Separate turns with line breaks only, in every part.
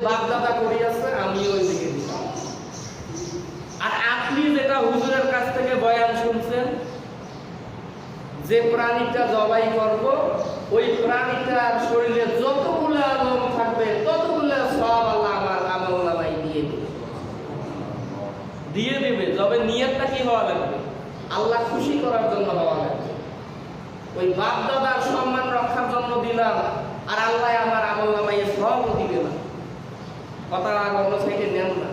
করিয়াছে আমি ওই দিকে আর আপনি যেটা হুজুরের কাছ থেকে বয়ান শুনছেন, যে প্রাণীটা জবাই করব, ওই প্রাণীটার শরীরে যতগুলো আলম থাকবে, ততগুলো সব আল্লাহ আমার আমল নামাই দিয়ে দেবে। দিয়ে দেবে, তবে নিয়তটা কি হওয়া লাগবে? আল্লাহ খুশি করার জন্য হওয়া লাগবে। ওই বাপ দাদার সম্মান রক্ষার জন্য দিলাম, আর আল্লাহ আমার আমল নামাইয়ে সব দিবে না কথা আর অন্য সাইডে নেন না।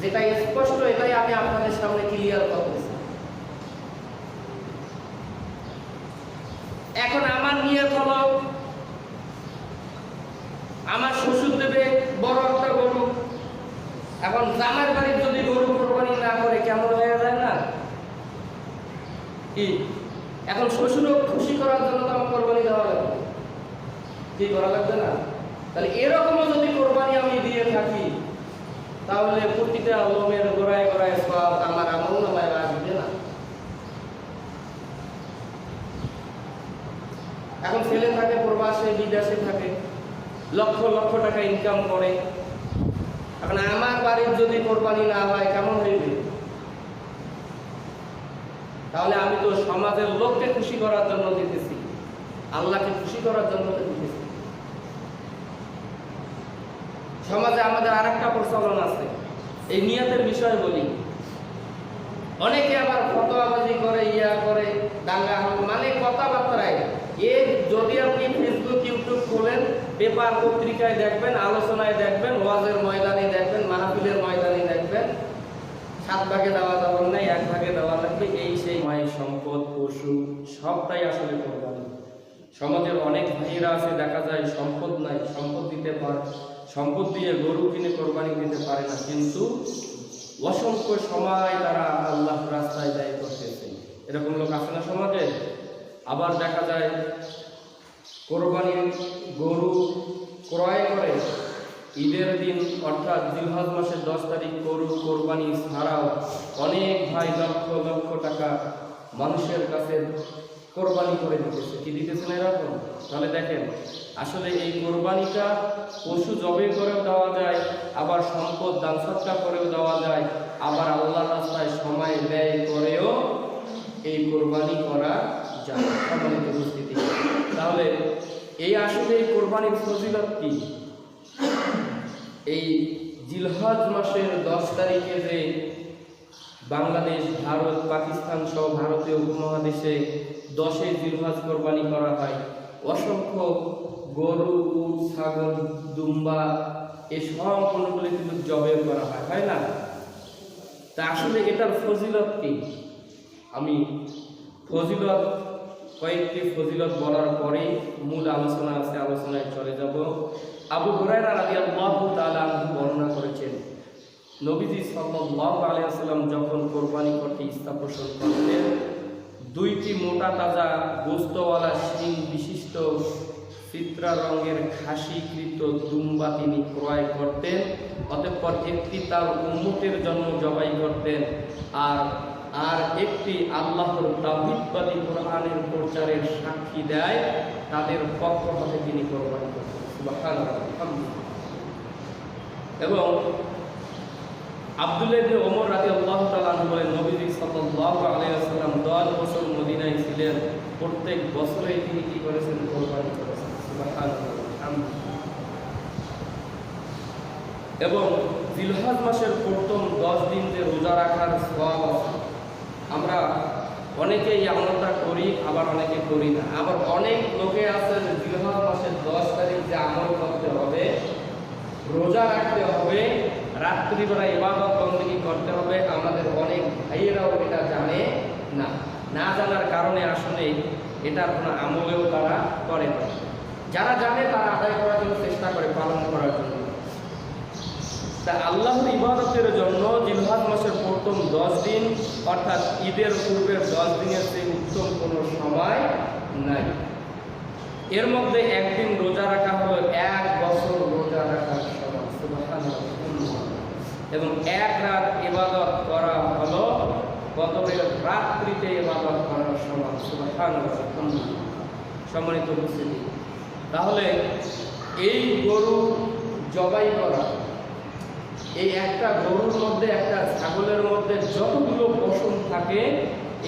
যেটা স্পষ্ট, এটাই আমি আপনাদের সামনে ক্লিয়ার করতেছি এখন আমার নিয়ত হলো, আমার শ্বশুর দেবে বড় একটা গরু। এখন জামার বাড়ির যদি গরু কোরবানি না করে, কেমন হয়ে যায় না? কি? এখন শ্বশুরও খুশি করার জন্য তো আমার কোরবানি দেওয়া লাগবে। কি করা লাগবে না? তাহলে এরকমও যদি কোরবানি আমি দিয়ে থাকি, তাহলে প্রতিটা লোমের গোড়ায় গোড়ায় সব আমার আমল নামায় আসবে না। এখন ছেলে থাকে, প্রবাসে, বিদেশে থাকে, লক্ষ লক্ষ টাকা ইনকাম করে। এখন আমার বাড়ির যদি কোরবানি না হয়, কেমন হইবে? তাহলে আমি তো সমাজের লোককে খুশি করার জন্য দিতেছি, আল্লাহকে খুশি করার জন্য দিতেছি। সমাজে আমাদের আরেকটা প্রচলন আছে। এই নিয়তের বিষয় বলি। অনেকে আবার ফতোয়াবাজি করে, ইয়া করে, দাঙ্গা হাঙ্গ মানে কথাবার্তায়। এ যদি আপনি ফেসবুক ইউটিউব খোলেন, পেপার পত্রিকায় দেখবেন, আলোচনায় দেখবেন, ওয়াজের ময়দানে দেখবেন, মাহফিলের ময়দানে দেখবেন, সাত ভাগে দেওয়া যাবে না, এক ভাগে দেওয়া লাগবে, এই সেই মায়ের সম্পদ, পশু, সবটাই আসলে কোরবানি। সমাজের অনেক ভাইয়েরা আছে, দেখা যায় সম্পদ নাই, সম্পদ দিতে পারে। সম্পদ দিয়ে গরু কিনে কোরবানি দিতে পারে না, কিন্তু অসংখ্য সময় তারা আল্লাহ রাস্তায় ব্যয় করতেছে। এরকম লোক আছে না সমাজে? আবার দেখা যায় কোরবানির গরু ক্রয় করে, ঈদের দিন, অর্থাৎ জিলহজ মাসের দশ তারিখ গরু কোরবানি ছাড়াও অনেক ভাই লক্ষ লক্ষ টাকা মানুষের কাছে কোরবানি করে দিতেছে। কি দিতেছে না এরকম? তাহলে দেখেন, আসলে এই কোরবানিটা পশু জবে করেও দেওয়া যায়, আবার সম্পদ দান সৎকার করেও দেওয়া যায়, আবার আল্লাহ রাস্তায় সময় ব্যয় করেও এই কোরবানি করা যায় উপস্থিতি। তাহলে এই আসলে এই কোরবানির ফজিলত কি? এই জিলহজ মাসের দশ তারিখে যে বাংলাদেশ, ভারত, পাকিস্তান সহ ভারতীয় উপমহাদেশে দশে জিলহজ কোরবানি করা হয়। অসংখ্য গরু ছাগল, দুম্বা এই সম্পূর্ণগুলি কিন্তু জবে করা হয় হয় না? তা আসলে এটার ফজিলত কি? আমি ফজিলত, কয়েকটি ফজিলত বলার পরেই মূল আলোচনা আছে, আলোচনায় চলে যাব। আবু হুরায়রা রাদিয়াল্লাহু আনহু বর্ণনা করেছেন নবীজি সাল্লাল্লাহু আলাইহি ওয়াসাল্লাম যখন কোরবানি করতে ইচ্ছা পোষণ করতেন, দুইটি মোটা তাজা গোস্তওয়ালা শিং বিশিষ্ট চিত্রা রঙের খাসিকৃত দুম্বা তিনি ক্রয় করতেন, অতঃপর একটি তার উন্মতের জন্য জবাই করতেন আর আর একটি আল্লাহর তাহিদবাদী কোরআনের প্রচারের সাক্ষী দেয়, তাদের পক্ষ হতে তিনি কোরবানি করতেন। এবং ওমর বলেন, নবীজি সাল্লাল্লাহু আলাইহি ওয়াসাল্লাম 10 বছর প্রত্যেক বছরেই তিনি কি করেছেন? এবং জিলহজ মাসের প্রথম 10 দিন যে রোজা রাখার আছে, আমরা অনেকেই আমলটা করি, আবার অনেকে করি না। আবার অনেক লোকে আছে যে জিলহজ মাসের 10 তারিখ যে আমল করতে হবে, রোজা রাখতে হবে রাত্রিবেলা ইবাদত বন্দী করতে হবে। আমাদের অনেক ভাইয়েরাও এটা জানে না। না জানার কারণে আসলে এটার কোনো আমলেও তারা করে না। যারা জানে তারা আদায় করার জন্য চেষ্টা করে, পালন করার জন্য। তা আল্লাহর ইবাদতের জন্য জিলহাদ মাসের প্রথম দশ দিন, অর্থাৎ ঈদের পূর্বের দশ দিনের চেয়ে উত্তম কোনো সময় নাই। এর মধ্যে একদিন রোজা রাখা হলো, এক বছর রোজা রাখার সুবহানাল্লাহ। এবং এক রাত ইবাদত করা হলো। গতবের রাত্রিতে ইবাদত করার সমান। সম্মানিত উপস্থিতি। তাহলে এই গরু জবাই করা, এই একটা গরুর মধ্যে, একটা ছাগলের মধ্যে যতগুলো পশম থাকে,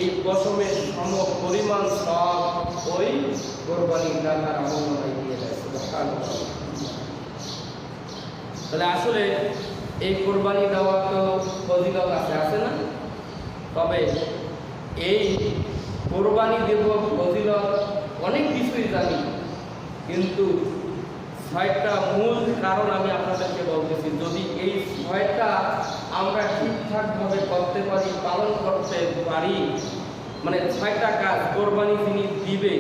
এই পশমের সম পরিমাণ সব ওই কোরবানির টাকার আমলনায় দিয়ে দেয় তাহলে আসলে এই কোরবানি দেওয়া তো ফজিলত আছে আছে না? তবে এই কোরবানি দেব ফজিলত অনেক কিছুই জানি, কিন্তু ছয়টা মূল কারণ আমি আপনাদেরকে বলতেছি। যদি এই ছয়টা আমরা ঠিকঠাকভাবে করতে পারি, পালন করতে পারি মানে ছয়টা কাজ কোরবানি তিনি দিবে,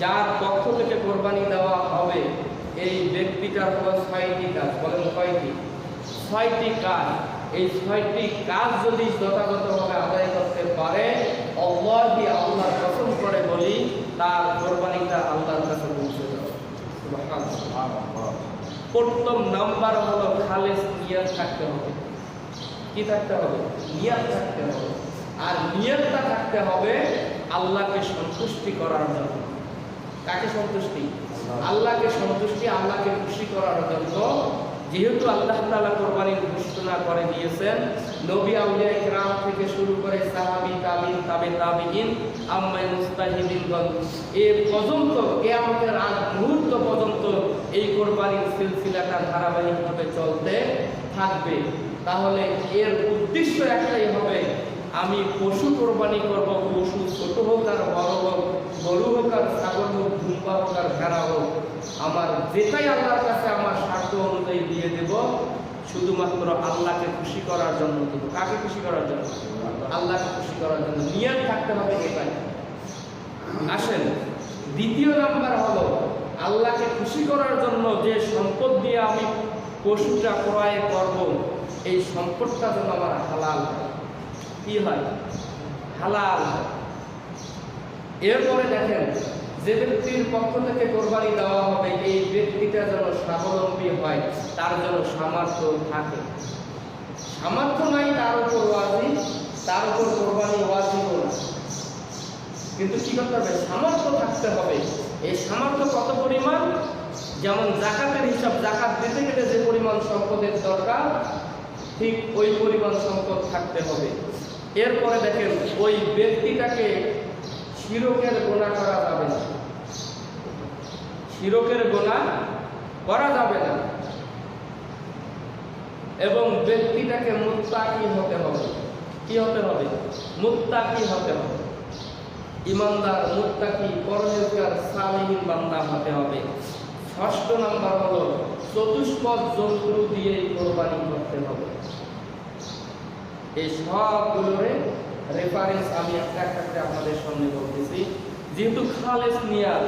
যার পক্ষ থেকে কোরবানি দেওয়া হবে, এই ব্যক্তিটার ছয়টি কাজ, বলেন কয়টি? ছয়টি কাজ। এই ছয়টি কাজ যদি যথাযথভাবে আদায় করতে পারে অল্লাহি আল্লাহ কসম করে বলি তার কোরবানিটা আল্লাহর কাছে পৌঁছে যাবে। প্রথম নাম্বার হলো খালেস নিয়াত থাকতে হবে। কি থাকতে হবে? নিয়াত থাকতে হবে। আর নিয়তটা থাকতে হবে আল্লাহকে সন্তুষ্টি করার জন্য। কাকে সন্তুষ্টি? আল্লাহকে সন্তুষ্টি আল্লাহকে খুশি করার জন্য যেহেতু আল্লাহ তালা কোরবানির ঘোষণা করে দিয়েছেন, নবী আউলিয়া গ্রাম থেকে শুরু করে সাহাবি তাবিন তাবে তাবিহীন আম্মাই মুস্তাহিদিনগণ এ পর্যন্ত, কেয়ামতের আগ মুহূর্ত পর্যন্ত এই কোরবানির সিলসিলাটা ধারাবাহিকভাবে চলতে থাকবে। তাহলে এর উদ্দেশ্য একটাই হবে আমি পশু কোরবানি করব, পশু ছোট হোক আর বড় হোক, গরু হোক আর ছাগল হোক ধুম্পা হোক আর ভেড়া হোক, আমার যেটাই আল্লাহর কাছে আমার স্বার্থ অনুযায়ী দিয়ে দেব, শুধুমাত্র আল্লাহকে খুশি করার জন্য দেব কাকে খুশি করার জন্য? আল্লাহকে খুশি করার জন্য। নিয়ত থাকতে হবে এটাই। আসেন, দ্বিতীয় নাম্বার হলো, আল্লাহকে খুশি করার জন্য যে সম্পদ দিয়ে আমি পশুটা ক্রয় করব, এই সম্পদটা যেন আমার হালাল হয়। কি হয়? হালাল এরপরে দেখেন, যে ব্যক্তির পক্ষ থেকে কোরবানি দেওয়া হবে, এই ব্যক্তিটা যেন স্বাবলম্বী হয়, তার যেন সামর্থ্য থাকে। সামর্থ্য নাই, তার উপর ওয়াজি তার উপর কোরবানি ওয়াজিব না। কিন্তু কি করতে হবে? সামর্থ্য থাকতে হবে। এই সামর্থ্য কত পরিমাণ? যেমন জাকাতের হিসাব, জাকাত দিতে গেলে যে পরিমাণ সম্পদের দরকার, ঠিক ওই পরিমাণ সম্পদ থাকতে হবে। এরপরে দেখেন, ওই ব্যক্তিটাকে শিরকের গোনা করা যাবে না। শিরকের গোনা করা যাবে না। এবং ব্যক্তিটাকে মুত্তাকি হতে হবে। কি হতে হবে? মুত্তাকি হতে হবে। ইমানদার, মুত্তাকি, পরহেজগার, সালিহীন বান্দা হতে হবে। ষষ্ঠ নাম্বার হলো, চতুষ্পদ জন্তু দিয়ে কোরবানি করতে হবে। এই সবগুলোরে রেফারেন্স আমি একটা একটা করে আপনাদের সামনে বলতেছি। যেহেতু খালেস নিয়াত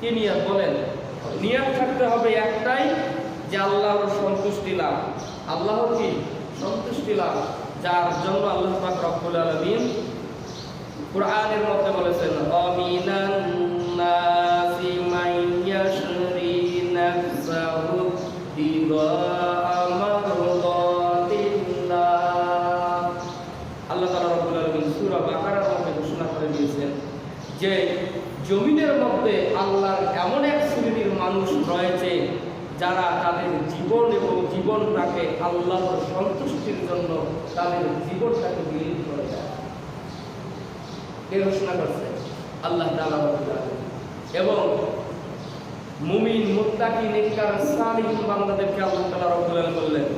কি নিয়াত বলেন? নিয়াত থাকতে হবে একটাই যে আল্লাহর সন্তুষ্টি লাভ। আল্লাহ কি? সন্তুষ্টি লাভ। যার জন্য আল্লাহ রব্বুল আলামিন কোরআনের মধ্যে বলেছেন, অমিনান নাসি মাইয়াশরি নাফসাহু তিবা আমারদাতিল্লাহ আল্লাহ তাআলা রব্বুল আলামিন সূরা বাকারার মধ্যে ঘোষণা করে দিয়েছেন যে জমিনের মধ্যে আল্লাহর এমন এক শ্রেণির মানুষ রয়েছে যারা তাদের জীবন এবং জীবনটাকে আল্লাহর সন্তুষ্টির জন্য তাদের জীবনটাকে বিলীন করে দেয়। ঘোষণা করছে আল্লাহ এবং মুমিন মুত্তাকি নেককার, সালিহিন বান্দাদেরকে আল্লাহ আলামিন বললেন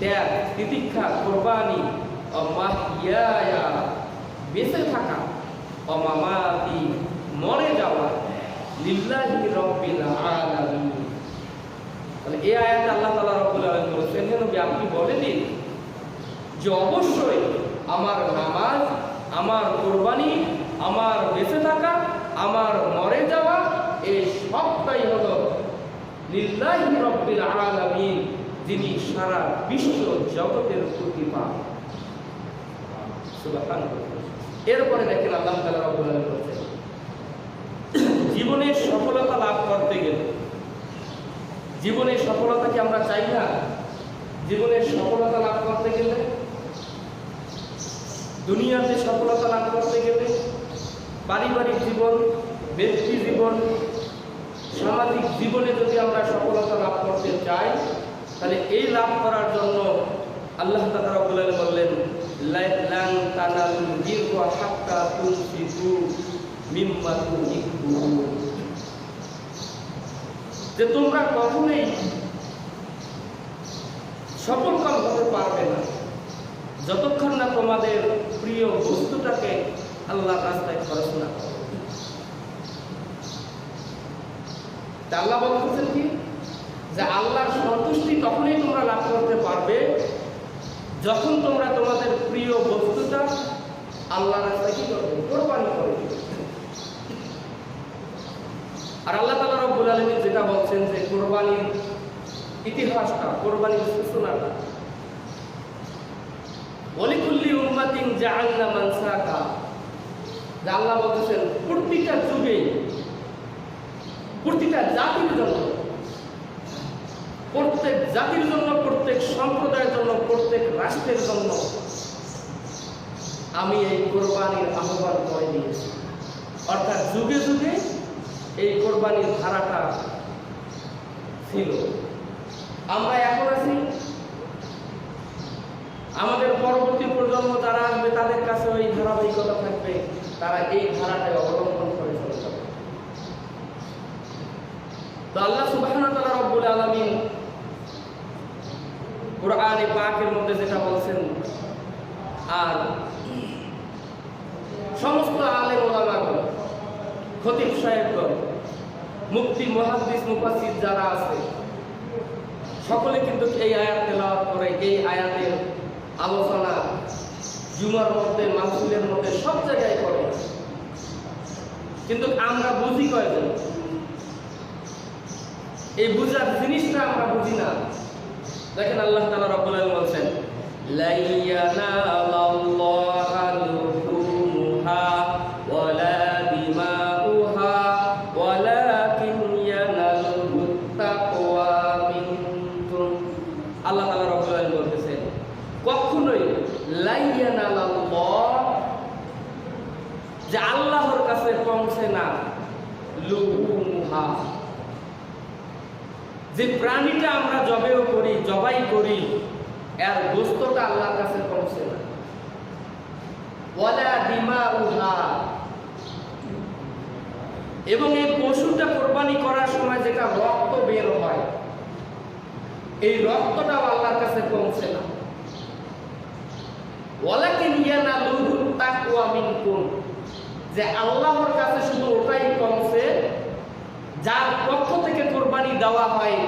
ত্যাগ তিতিক্ষা কোরবানি অমাহিয়া বেঁচে থাকা অমামাতি মরে যাওয়া লিল্লাহি রব্বিল আলামিন তাহলে এই আয়াতে আল্লাহ তাআলা রব্বুল আলামিন বলেছেন হে নবী আপনি বলেননি যে অবশ্যই আমার নামাজ আমার কোরবানি আমার বেঁচে থাকা আমার মরে যাওয়া এই সবটাই হলো লিল্লাহি রব্বিল আলামিন যিনি সারা বিশ্ব জগতের সুবহানাল্লাহ। এরপরে দেখেন আল্লাহ রব্বুল আলামিন বলছেন, জীবনের সফলতা লাভ করতে গেলে, জীবনের সফলতা কি আমরা চাই না? জীবনের সফলতা লাভ করতে গেলে দুনিয়াতে সফলতা লাভ করতে গেলে, পারিবারিক জীবন, ব্যক্তি জীবন, সামাজিক জীবনে যদি আমরা সফলতা লাভ করতে চাই তাহলে এই লাভ করার জন্য আল্লাহ রব্বুল আলামিন বললেন যে তোমরা কখনোই সফলকাম হতে পারবে না, যতক্ষণ না তোমাদের প্রিয় বস্তুটাকে আল্লাহ রাস্তায় খরচ না করো। আল্লাহ বলতেছেন কি যে আল্লাহর সন্তুষ্টি তখনই তোমরা লাভ করতে পারবে যখন তোমরা তোমাদের প্রিয় বস্তুটা আল্লাহ রাস্তায় কি করবে? কোরবানি করবে আর আল্লাহ তালা রব্বুল আলমী যেটা বলছেন যে কোরবানির ইতিহাসটা, কোরবানির সূচনাটা অলিকুল্লি উম্মাতিন জাআলনা মানসাকা। যা আল্লাহ বলতেছেন, প্রতিটা যুগে, প্রতিটা জাতির জন্য প্রত্যেক জাতির জন্য, প্রত্যেক সম্প্রদায়ের জন্য, প্রত্যেক রাষ্ট্রের জন্য আমি এই কোরবানির আহ্বান করে দিয়েছি। অর্থাৎ যুগে যুগে এই কোরবানির ধারাটা ছিল। আমরা এখন আছি। আমাদের পরবর্তী প্রজন্ম যারা আসবে, তাদের কাছে ওই ধারাবাহিকতা থাকবে। তারা এই ধারাটাকে অবলম্বন করে চলতে হবে তো আল্লাহ তাআলা রব্বুল আলামিন কোরআনে পাকের মধ্যে যেটা বলছেন, আর সমস্ত আলে ওলামাগণ, খতিব সাহেবগণ মুক্তি মুহাদ্দিস, মুফাসসির যারা আছে, সকলে কিন্তু এই আয়াত তেলাওয়াত করে, এই আয়াতের আলোচনা জুমার মধ্যে, মাহফিলের মধ্যে সব জায়গায় করে। কিন্তু আমরা বুঝি কয়জন? এই বুঝার জিনিসটা আমরা বুঝি না। দেখেন আল্লাহ তাআলা রব্বুল আলামিন বলছেন লা ইয়ানালাল্লাহা লুহুমুহা ওয়ালা দিমাউহা ওয়ালাকিন ইয়ানালুহু তাকওয়া মিনকুম। আল্লাহ যে আল্লাহর কাছে পৌঁছে না যে করি জবাই করি, এর গোস্তটা আল্লাহর কাছে পৌঁছে না ওয়ালা দিমা উহা এবং এই পশুটা কোরবানি করার সময় যেটা রক্ত বের হয়, এই রক্তটাও আল্লাহর কাছে পৌঁছে না ওয়ালাকিন ইয়ানালুহু তাকওয়া মিনকুম। যে আল্লাহর কাছে শুধু ওটাই পৌঁছে, যার পক্ষ থেকে কোরবানি দেওয়া হয়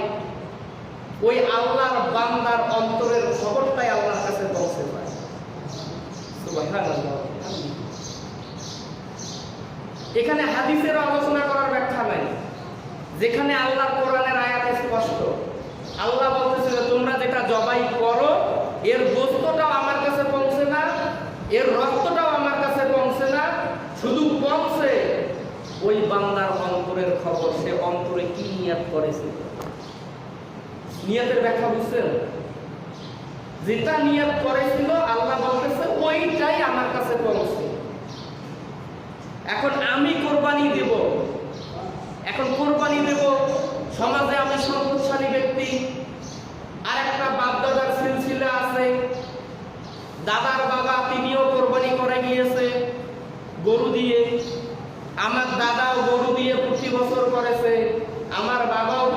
ওই আল্লাহর বান্দার অন্তরের খবরটাই আল্লাহর কাছে পৌঁছে এখানে হাদিসের আলোচনা করার ব্যাখ্যা নাই। যেখানে আল্লাহ কোরআনের আয়াত স্পষ্ট। আল্লাহ বলতেছিল তোমরা যেটা জবাই করো, এর গোস্তটাও আমার কাছে পৌঁছে না, এর রক্তটাও আমার কাছে পৌঁছে না। শুধু পৌঁছে ওই বান্দার অন্তরের খবর, সে অন্তরে কি নিয়াত করেছে? নিয়াতের ব্যাখ্যা বুঝছেন? যেটা নিয়াত করেছিল, আল্লাহ বলতেছে, ওইটাই আমার কাছে পৌঁছে। এখন আমি কোরবানি দেব। এখন কোরবানি দেব, সমাজে আমি সম্পদশালী ব্যক্তি। আর একটা বাপদাদার সিলসিলা আছে। দাদার বাবা তিনিও কোরবানি করে গিয়েছে, গরু দিয়ে। আমার দাদাও গরু দিয়ে প্রতি বছর করেছে। আমার বাবাও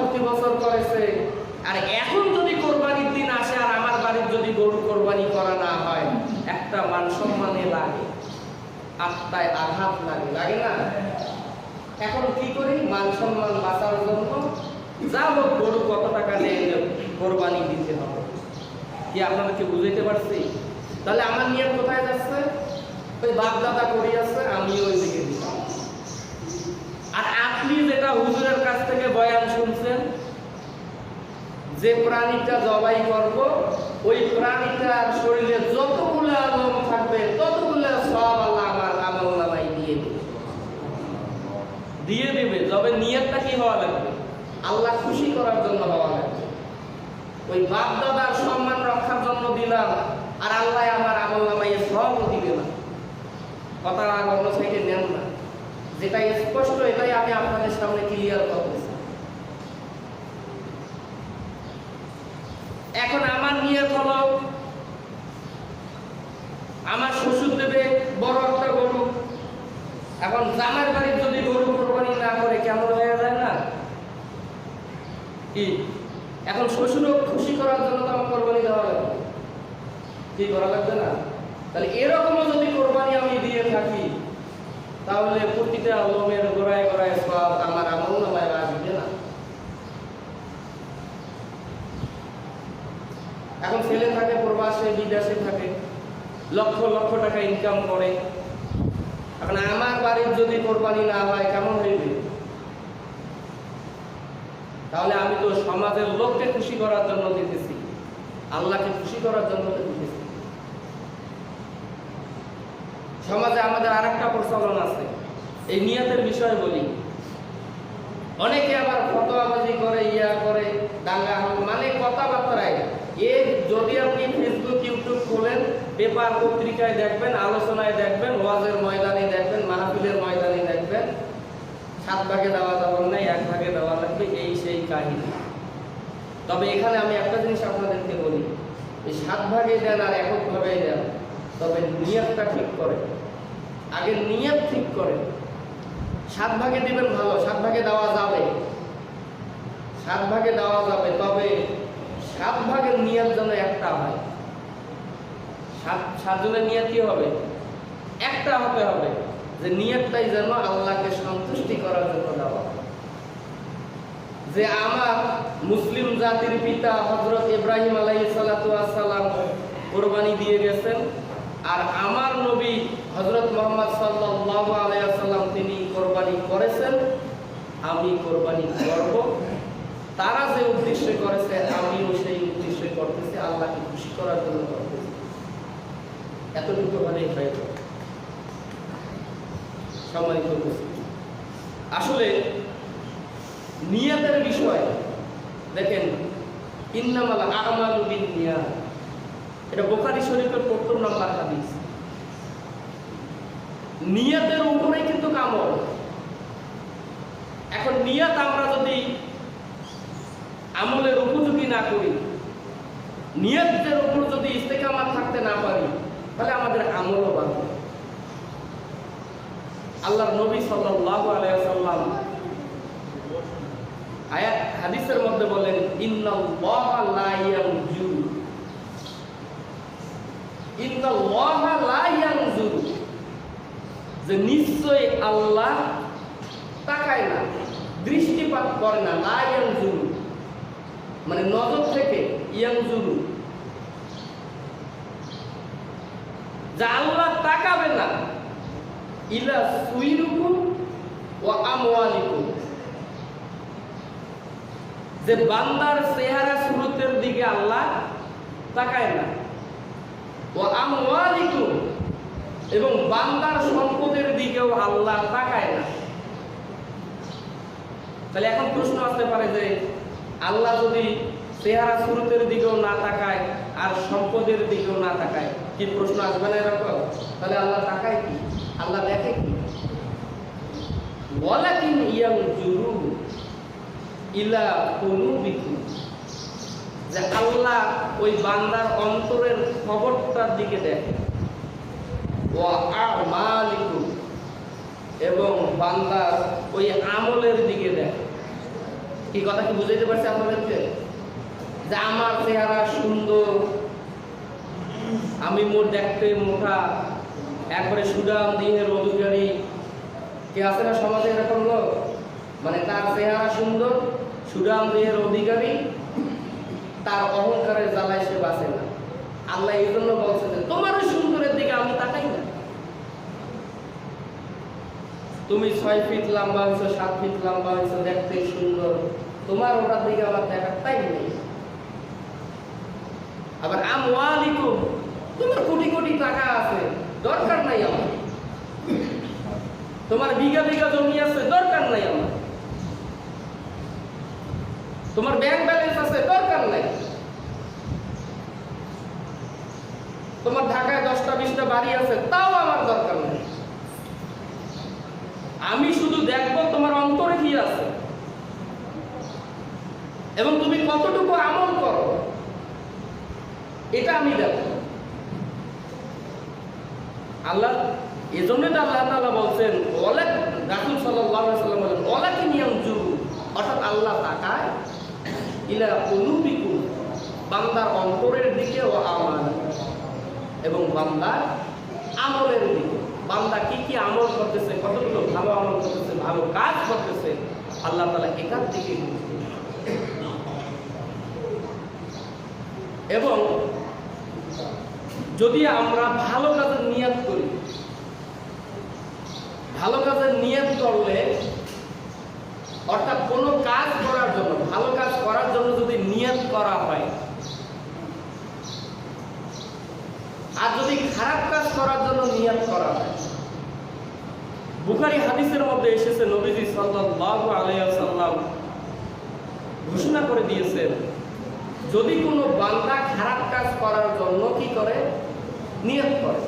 আর এখন যদি কোরবানির দিন আসে আর আমার বাড়ির যদি গরু কোরবানি করা না হয়, একটা মান সম্মানে লাগে, আত্মায় আঘাত লাগে লাগে না? এখন কি করি? মান সম্মান বাঁচার জন্য যা হোক গরু কত টাকা নিয়ে কোরবানি দিতে হবে। কি আপনাদেরকে বুঝাইতে পারছি? তাহলে আমার নিয়ত কোথায় যাচ্ছে? ওই বাপ দাদা করি আছে আমি ওই দিকে দিলাম। আর আপনি যেটা হুজুরের কাছ থেকে বয়ান শুনছেন যে প্রাণীটা জবাই করব, ওই প্রাণীটার শরীরে যতগুলো আলম থাকবে, ততগুলো সব আল্লাহ আমার আমল নামাই দিয়ে দেবে। দিয়ে দেবে, তবে নিয়তটা কি হওয়া লাগবে? আল্লাহ খুশি করার জন্য হওয়া লাগবে। ওই বাপ দাদার সম্মান রক্ষার জন্য দিলাম, আর আল্লাহ আমার আমল নামাই সব দিবে না। কথা আর অন্য সাইডে নেন না। যেটা স্পষ্ট, এটাই আমি আপনাদের সামনে ক্লিয়ার করতেছি। এখন আমার নিয়ত হলো, আমার শ্বশুর দেবে বড় একটা গরু। এখন জামার বাড়ির যদি গরু কোরবানি না করে, কেমন হয়ে যায় না? কি? এখন শ্বশুরও খুশি করার জন্য তো আমার কোরবানি দেওয়া লাগবে। কি করা লাগবে না? তাহলে এরকমও যদি কোরবানি আমি দিয়ে থাকি, তাহলে প্রতিটা লোমের গোড়ায় গোড়ায় সব আমার আমল নামায় আসবে না এখন ছেলে থাকে, প্রবাসে, বিদেশে থাকে, লক্ষ লক্ষ টাকা ইনকাম করে। এখন আমার বাড়ির যদি কোরবানি না হয়, কেমন হইবে? তাহলে আমি তো সমাজের লোককে খুশি করার জন্য দিতেছি। আল্লাহকে খুশি করার জন্য দিতেছি। সমাজে আমাদের আর একটা প্রচলন আছে। এই নিয়তের বিষয় বলি। অনেকে আবার ফতোয়াবাজি করে, ইয়া করে, দাঙ্গা মানে কথাবার্তায় এ যদি আপনি ফেসবুক ইউটিউব খোলেন, পেপার পত্রিকায় দেখবেন, আলোচনায় দেখবেন, ওয়াজের ময়দানে দেখবেন, মাহফিলের ময়দানে দেখবেন, সাত ভাগে দেওয়া যাবে না, এক ভাগে দেওয়া লাগবে, এই সেই কাহিনী। তবে এখানে আমি একটা জিনিস আপনাদেরকে বলি এই সাত ভাগে দেন আর এককভাবে দেন, তবে নিয়তটা ঠিক করে আগে নিয়ত ঠিক করে সাত ভাগে দিবেন ভালো, সাত ভাগে দেওয়া যাবে। সাত ভাগে দেওয়া যাবে, তবে সাত ভাগের নিয়ত যেন একটা হয়। সাত সাতজনের নিয়ত কি হবে? একটা হতে হবে। যে নিয়তটাই যেন আল্লাহকে সন্তুষ্টি করার জন্য দেওয়া যে আমার মুসলিম জাতির পিতা হজরত ইব্রাহিম আলাইহিস সালাতু ওয়াস সালাম কোরবানি দিয়ে গেছেন। আর আমার নবী হজরত মোহাম্মদ সাল্লাল্লাহু আলাইহি সাল্লাম তিনি কোরবানি করেছেন। আমি কোরবানি করব। তারা যে উদ্দেশ্যে করেছে, আমিও সেই উদ্দেশ্যে করতেছি, আল্লাহকে খুশি করার জন্য করতেছি। এতটুকু হলেই হয়ে। সম্মানিত আসলে নিয়াতের বিষয়, দেখেন, ইন্নামাল আমালু বিন নিয়াত এটা বোখারি শরীফের প্রথম নাম্বার হাদিস। নিয়াতের উপরেই কিন্তু কামল। এখন নিয়াত আমরা যদি আমলের উপযোগী না করি, নিয়তের উপর যদি ইস্তেকামাত থাকতে না পারি, তাহলে আমাদের আমলও বাড়বে আল্লাহর নবী সাল্লাম আয়াত, হাদিসের মধ্যে বলেন, ইন্নাল্লাহা যে নিশ্চয় আল্লাহ তাকায় না, দৃষ্টিপাত করে না, লা ইয়ানজুরু। মানে নজর থেকে ইয়ানজুরু যা আল্লাহ তাকাবে না, ইলা সুইরুকুম ও আমওয়ালিকুম। যে বান্দার চেহারা সুরতের দিকে আল্লাহ তাকায় না। ও আমওয়ালিকুম, এবং বান্দার সম্পদের দিকেও আল্লাহ তাকায় না। তাহলে এখন প্রশ্ন আসতে পারে যে আল্লাহ যদি চেহারা সুরতের দিকেও না তাকায় আর সম্পদের দিকেও না তাকায়, কি প্রশ্ন আসবে না এরকম? তাহলে আল্লাহ তাকায় কি? আল্লাহ দেখে কি? ওয়ালাকিন ইয়াম জুরু ইলা কুলুবিকুম। যে আল্লাহ ওই বান্দার অন্তরের খবরটার দিকে দেখে। এবং বান্দার ওই আমলের দিকে দেখে। কি কথা কি বুঝাইতে পারছি আপনাদেরকে? যে আমার চেহারা সুন্দর। আমি মোট দেখতে মোটা। একবারে সুদাম দিনের অধিকারী। কে আছে না সমাজে এরকম লোক? মানে তার চেহারা সুন্দর, সুদাম দেহের অধিকারী। তার অহংকারের জ্বালায় সে বাঁচে না। আল্লাহ এই জন্য বলছে যে তোমার তুমি ছয় ফিট লম্বা হয়েছো, সাত ফিট লম্বা হয়েছো দেখতে সুন্দর। তোমার ওটার দিকে আমার দেখার টাইম নেই। আবার আমওয়ালিকুম তোমার কোটি কোটি টাকা আছে, দরকার নাই আমার। তোমার বিঘা বিঘা জমি আছে, দরকার নাই আমার। তোমার ব্যাংক ব্যালেন্স আছে, দরকার নাই। তোমার ঢাকায় দশটা বিশটা বাড়ি আছে, তাও আমার দরকার নেই। আমি শুধু দেখব তোমার অন্তরে কি আছে। এবং তুমি কতটুকু আমল করো, এটা আমি দেখো আল্লাহ, এজন্যই তো আল্লাহ তাআলা বলছেন, ওয়ালাক, রাসূল আলাইহি সাল্লাম বলেন অলেক নিয়ম ইয়ানজুরু। অর্থাৎ আল্লাহ তাকায় ইলা কুলুবিকুম, বান্দার অন্তরের দিকে ও আমাল এবং বান্দার আমলের দিকে। বান্দা কি কি আমল করতেছে, কতগুলো ভালো আমল করতেছে, ভালো কাজ করতেছে, আল্লাহ তালা এখান থেকে এবং যদি আমরা ভালো কাজের নিয়াত করি, ভালো কাজের নিয়াত করলে, অর্থাৎ কোনো কাজ করার জন্য, ভালো কাজ করার জন্য যদি নিয়াত করা হয়, আর যদি খারাপ কাজ করার জন্য নিয়াত করা হয় বুখারী হাদিসের মধ্যে এসেছে, নবীজি সাল্লাল্লাহু আলাইহি ঘোষণা করে দিয়েছেন, যদি কোনো বান্দা খারাপ কাজ করার জন্য কি করে? নিয়ত করে,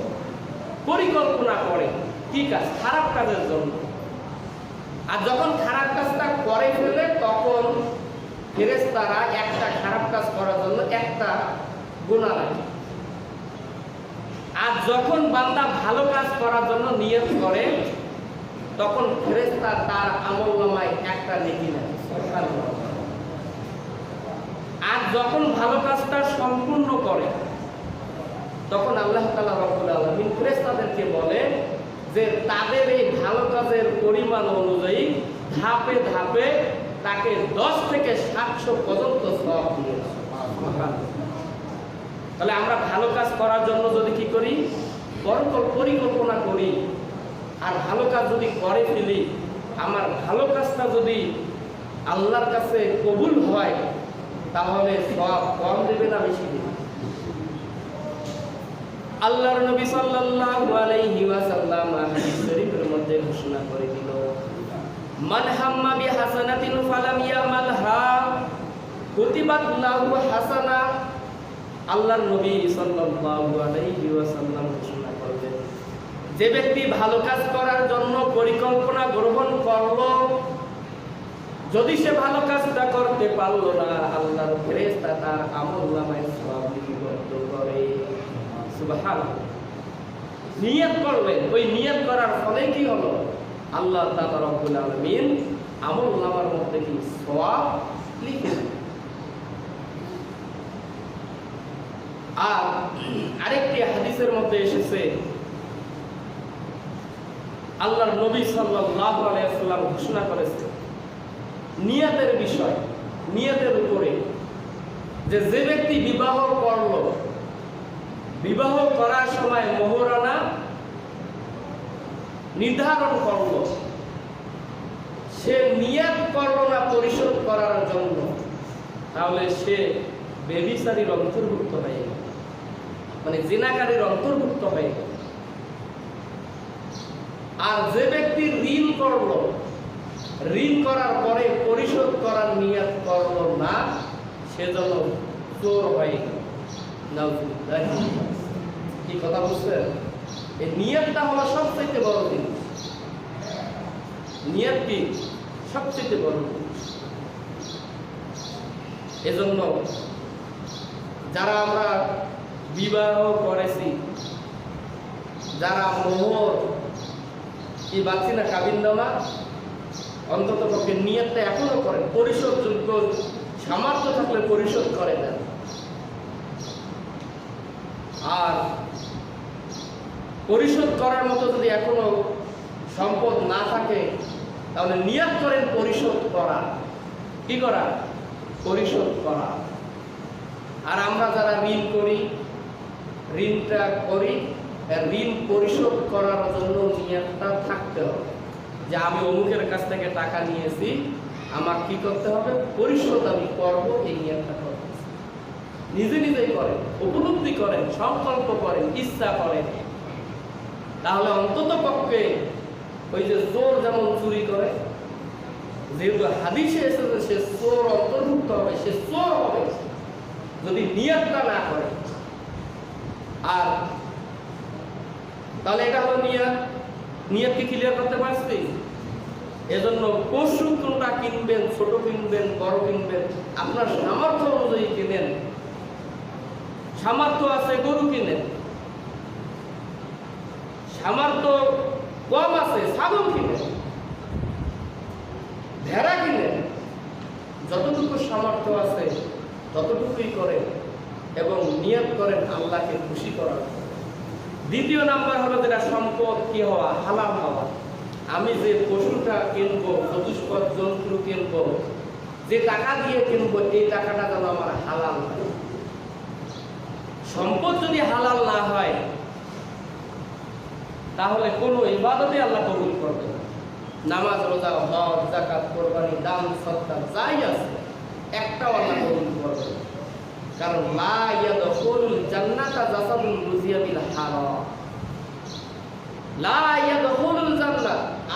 পরিকল্পনা করে কি কাজ? খারাপ কাজের জন্য। আর যখন খারাপ কাজটা করে ফেলে, তখন ফেরেশতারা একটা খারাপ কাজ করার জন্য একটা গুণা লাগে আর যখন বান্দা ভালো কাজ করার জন্য নিয়ত করে তখন ফেরেশতা তার আমল নামায় একটা নেকি আর যখন ভালো কাজটা সম্পূর্ণ করে, তখন আল্লাহ তালা রব্বুল আলমিন ফেরেস্তাদেরকে বলে যে, তাদের এই ভালো কাজের পরিমাণ অনুযায়ী ধাপে ধাপে তাকে দশ থেকে সাতশো পর্যন্ত সব দিয়ে তাহলে আমরা ভালো কাজ করার জন্য যদি কি করি? পরিকল- পরিকল্পনা করি। আর ভালো কাজ যদি করে ফেলি, আমার ভালো কাজটা যদি আল্লাহর কাছে কবুল হয়, তাহলে সব কম দেবে না বেশি দেবে? আল্লাহর নবী সাল্লাল্লাহু আলাইহি ওয়াসাল্লাম হাদিস শরীফের মধ্যে ঘোষণা করে দিল, মান হাম্মা বিহাসানাতিন ফালাম ইয়ামালহা, কুতিবাত লাহু হাসানা। আল্লাহর নবী সাল্লাল্লাহু আলাইহি ওয়াসাল্লাম যে ব্যক্তি ভালো কাজ করার জন্য পরিকল্পনা গ্রহণ করল, যদি সে ভালো কাজটা করতে পারল না, আল্লাহর ফেরেশতা তার আমল নামায় সব করে। নিয়ত করলেন। ওই নিয়ত করার ফলে কি হলো? আল্লাহ তাআলা রব্বুল আলামিন আমল নামার মধ্যে কি সওয়াব লিখে আর আরেকটি হাদিসের মধ্যে এসেছে আল্লাহর নবী সাল্লাল্লাহু আলাইহি ওয়াসাল্লাম ঘোষণা করেছে। নিয়তের বিষয়, নিয়তের উপরে যে যে ব্যক্তি বিবাহ করল, বিবাহ করার সময় মোহরানা নির্ধারণ করল। সে নিয়ত করল না পরিশোধ করার জন্য, তাহলে সে বেবিচারীর অন্তর্ভুক্ত হয়ে গেল। মানে জিনাকারীর অন্তর্ভুক্ত হয়ে গেল। আর যে ব্যক্তি ঋণ করল, ঋণ করার পরে পরিশোধ করার নিয়ত করল না সেজন্য চোর হয়ে। গেল নাউজুবিল্লাহ। কি কথা বুঝছেন? এই নিয়তটা হলো সবচেয়ে বড় জিনিস। নিয়ত কি? সবচেয়ে বড় জিনিস। এজন্য যারা আমরা বিবাহ করেছি, যারা মোহর কি বাঁচি না কাবিন নামা অন্তত পক্ষে নিয়তটা এখনও করেন পরিশোধযোগ্য সামর্থ্য থাকলে পরিশোধ করে দেন। আর পরিশোধ করার মতো যদি এখনও সম্পদ না থাকে, তাহলে নিয়ত করেন পরিশোধ করা। কি করা? পরিশোধ করা। আর আমরা যারা ঋণ করি, ঋণটা করি ঋণ পরিশোধ করার জন্য নিয়তটা থাকতে হবে। যে আমি অমুকের কাছ থেকে টাকা নিয়েছি আমার কি করতে হবে? পরিশোধ আমি করব, এই নিয়তটা করতেছি নিজে নিজেই করেন, উপলব্ধি করেন, সংকল্প করেন, ইচ্ছা করেন। তাহলে অন্তত পক্ষে ওই যে চোর যেমন চুরি করে, যেহেতু হাদিসে এসেছে সে চোর অন্তর্ভুক্ত হবে, সে চোর হবে। যদি নিয়তটা না করে, আর তাহলে এটা হলো নিয়ত। নিয়তকে ক্লিয়ার করতে পারছি? এজন্য পশু কোনটা কিনবেন, ছোট কিনবেন, বড় কিনবেন, আপনার সামর্থ্য অনুযায়ী কিনেন। সামর্থ্য আছে, গরু কিনেন। সামর্থ্য কম আছে, ছাগল কিনেন। ভেড়া কিনেন। যতটুকু সামর্থ্য আছে, ততটুকুই করেন এবং নিয়ত করেন আল্লাহকে খুশি করার। দ্বিতীয় নাম্বার হলো যেটা সম্পদ কি হওয়া? হালাল হওয়া। আমি যে পশুটা কিনবো চতুষ্পদ জন্তু কিনবো, যে টাকা দিয়ে কিনবো, এই টাকাটা যেন আমার হালাল সম্পদ যদি হালাল না হয়, তাহলে কোনো ইবাদতে আল্লাহ কবুল করবে না। নামাজ, রোজা, হজ জাকাত কোরবানি, দান সত্তা যাই আছে, একটাও আল্লাহ কবুল করবে না। কারণ লা ইয়াদখুলুল জান্নাতা জাসাদুন রুজিয়া বিল হারাম। লা ইয়াদখুলুল জান্নাত।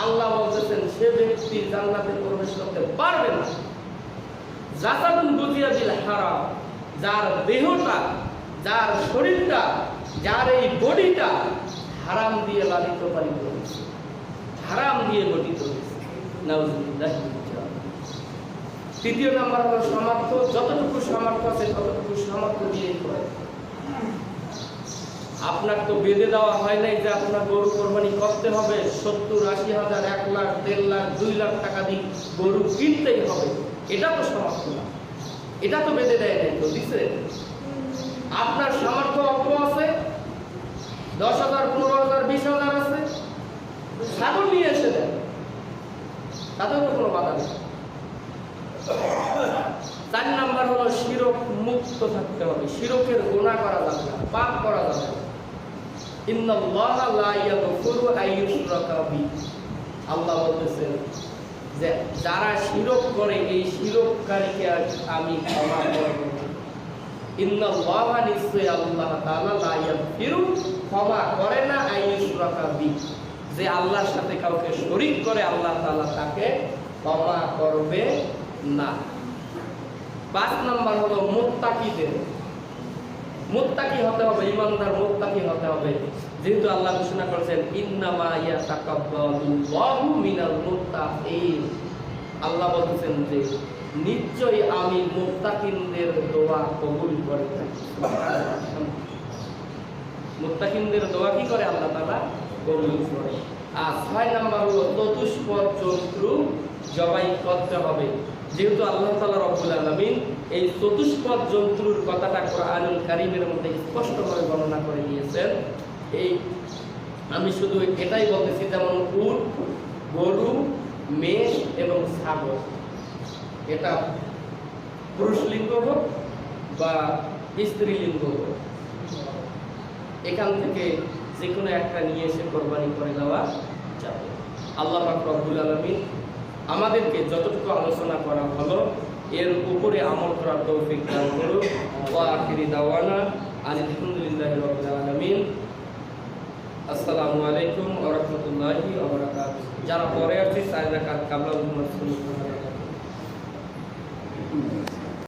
আল্লাহ বলতেছেন, সে ব্যক্তি জান্নাতে প্রবেশ করতে পারবে না। জাসাদুন রুজিয়া বিল হারাম। যার দেহটা, যার শরীরটা, যার এই বডিটা হারাম দিয়ে লালিত পালিত হয়েছে। হারাম দিয়ে গঠিত হয়েছে। নাউজুবিল্লাহি। তৃতীয় নাম্বার হলো সামর্থ্য, যতটুকু সামর্থ্য আছে ততটুকু সামর্থ্য দিয়ে করে। আপনার তো বেঁধে দেওয়া হয় নাই যে আপনার গরু কোরবানি করতে হবে, সত্তর, আশি হাজার, এক লাখ, দেড় লাখ, দুই লাখ টাকা দিয়ে গরু কিনতেই হবে। এটা তো সামর্থ্য না। এটা তো বেঁধে দেয় নাই তো, দিছে? আপনার সামর্থ্য অল্প আছে, দশ হাজার, পনেরো হাজার, বিশ হাজার আছে। ছাগল নিয়ে এসে দেন। তাতেও তো কোনো বাধা নেই। চার নাম্বার হলো শিরক মুক্ত থাকতে হবে। শিরকের গুণা করা যাবে পাপ করা যাবে আল্লাহ বলতেছেন যে, যারা শিরক করে, এই শিরককারীকে আমি ক্ষমা করব। না। ইন্নাল্লাহা নিশ্চয়ই আল্লাহ তাআলা ক্ষমা করে না আইয়ুশরাকা বিহি যে আল্লাহর সাথে কাউকে শরীক করে, আল্লাহ তাআলা তাকে ক্ষমা করবে। না। পাঁচ নাম্বার হলো মোত্তাকিদের। মোত্তাকি হতে হবে, ইমানদার মোত্তাকি হতে হবে। যেহেতু আল্লাহ ঘোষণা করেছেন, ইন্নামা মুত্তাকিন। আল্লাহ বলতেছেন যে, নিশ্চয়ই আমি মুত্তাকিনদের দোয়া কবুল করে থাকি। মুত্তাকিনদের দোয়া কি করে? আল্লাহ তাআলা কবুল করে। আর ছয় নাম্বার হলো চতুষ্পদ জন্তু জবাই করতে হবে। যেহেতু আল্লাহ তাআলা রব্বুল আলামিন এই চতুষ্পদ জন্তুর কথাটা কোরআনুল কারিমের মধ্যে স্পষ্টভাবে বর্ণনা করে দিয়েছেন। এই আমি শুধু এটাই বলতেছি, যেমন উট, গরু মেষ এবং ছাগল। এটা পুরুষ লিঙ্গ হোক বা স্ত্রী লিঙ্গ হোক, এখান থেকে যে কোনো একটা নিয়ে এসে কোরবানি করে দেওয়া যাবে। আল্লাহ রব্বুল আলামিন আমাদেরকে যতটুকু আলোচনা করা হলো, এর উপরে আমল করার তৌফিক দান করুন ওয়া আখিরি দাওয়ানা আলহামদুলিল্লাহি রাব্বিল আলামিন। আসসালামু আলাইকুম ওয়া রাহমাতুল্লাহি ওয়া বারাকাতুহু। যারা পরে আছে চার রাকাত কাবলা মুহাম্মদ সাল্লাল্লাহু আলাইহি